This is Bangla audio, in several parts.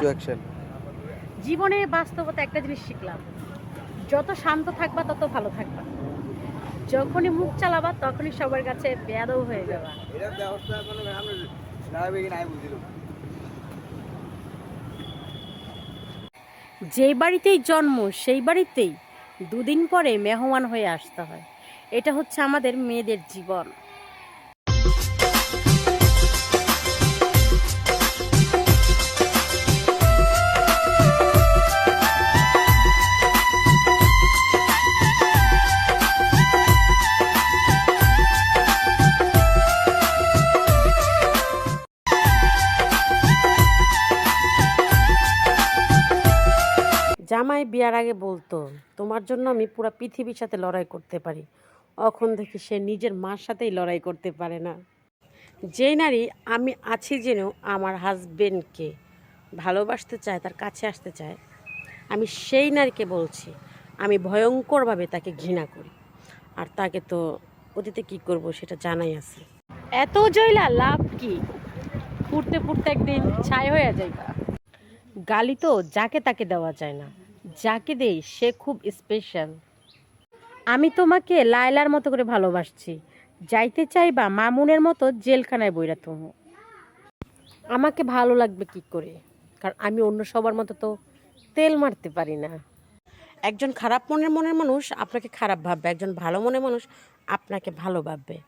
টু অ্যাকশন জীবনে বাস্তবতা একটা জিনিস শিখলাম। যত শান্ত থাকবা, তত ভালো থাকবা। যখনই মুখ চালাবা, তখনই সবার কাছে বেয়াদও হয়ে যাবা। যেই বাড়িতেই জন্ম, সেই বাড়িতেই দুদিন পরে মেহমান হয়ে আসতে হয়। এটা হচ্ছে আমাদের মেয়েদের জীবন। জামাই বিয়ার আগে বলতো, তোমার জন্য আমি পুরো পৃথিবীর সাথে লড়াই করতে পারি। এখন দেখি সে নিজের মার সাথেই লড়াই করতে পারে না। যেই নারী আমি আছি যেন আমার হাজবেন্ডকে ভালোবাসতে চায়, তার কাছে আসতে চায়, আমি সেই নারীকে বলছি, আমি ভয়ঙ্করভাবে তাকে ঘৃণা করি। আর তাকে তো অতীতে কি করব সেটা জানাই আছে। এত জয়লা লাভ কি? ফুটতে ফুটতে একদিন ছাই হয়ে যাইবা গালি তো যাকে তাকে দেওয়া যায় না। যাকে দেই সে খুব স্পেশাল আমি তোমাকে লায়লার মতো করে ভালোবাসছি। যাইতে চাইবা মামুনের মতো জেলখানায় বইরা তুমি। আমাকে ভালো লাগবে কি করে? কারণ আমি অন্য সবার মতো তো তেল মারতে পারি না। একজন খারাপ মনের মনের মানুষ আপনাকে খারাপ ভাববে, একজন ভালো মনের মানুষ আপনাকে ভালো ভাববে।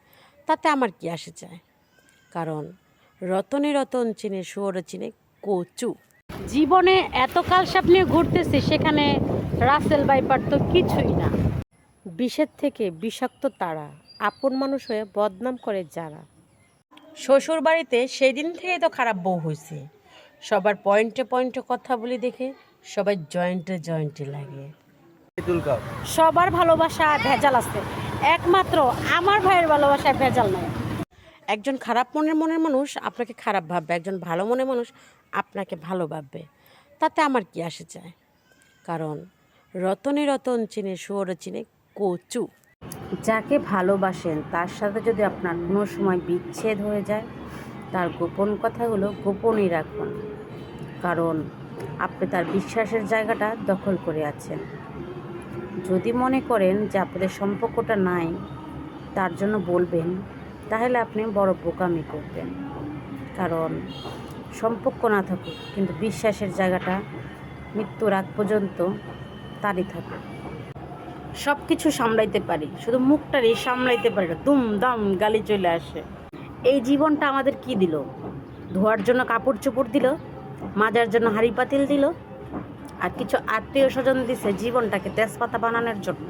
তাতে আমার কি আসে যায়? কারণ রতনে রতন চিনে, সুয়র চিনে কচু। জীবনে এত কাল স্বপ্নে ঘুরতেছি সেখানে রাসেল বাইপার তো কিছুই না। বিষের থেকে বিষাক্ত তারা আপন মানুষ হয়ে বদনাম করে যারা। শ্বশুর বাড়িতে সেই দিন থেকেই তো খারাপ বউ হয়েছে। সবার পয়েন্টে পয়েন্টে কথা বলি দেখে সবাই জয়েন্টে জয়েন্টে লাগে। সবার ভালোবাসা ভেজাল আছে। একমাত্র আমার ভাইয়ের ভালোবাসায় ভেজাল নাই। একজন খারাপ মনের মনের মানুষ আপনাকে খারাপ ভাববে, একজন ভালো মনের মানুষ আপনাকে ভালো ভাববে। তাতে আমার কি আসে যায়? কারণ রতনে রতন চিনে, সুয়র চিনে কচু। যাকে ভালোবাসেন, তার সাথে যদি আপনার কোনো সময় বিচ্ছেদ হয়ে যায়, তার গোপন কথাগুলো গোপনই রাখুন। কারণ আপনি তার বিশ্বাসের জায়গাটা দখল করে আছেন। যদি মনে করেন যে আপনাদের সম্পর্কটা নাই, তার জন্য বলবেন তাহলে আপনি বড় বোকামি করবেন। কারণ সম্পর্ক না থাকুক, কিন্তু বিশ্বাসের জায়গাটা মৃত্যুর আগ পর্যন্ত তারই থাকে। সব কিছু সামলাইতে পারি, শুধু মুখটারই সামলাইতে পারি না দুম দাম গালি চলে আসে। এই জীবনটা আমাদের কি দিল? ধোয়ার জন্য কাপড় চোপড় দিল, মাজার জন্য হাড়ি পাতিল দিল, আর কিছু আত্মীয় স্বজন দিছে জীবনটাকে তেজপাতা বানানোর জন্য।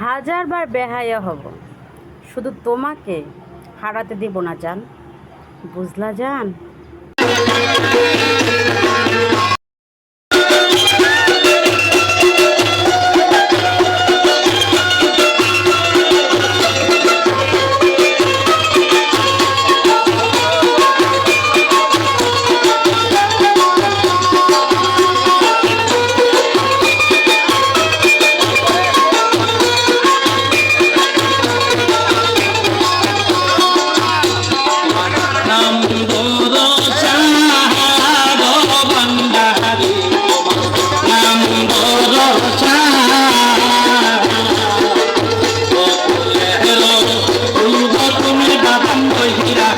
হাজারবার বেহায়া হব। শুধু তোমাকে হারাতে দেব না জান। বুঝলা জান? তুমি বাদাম হীরা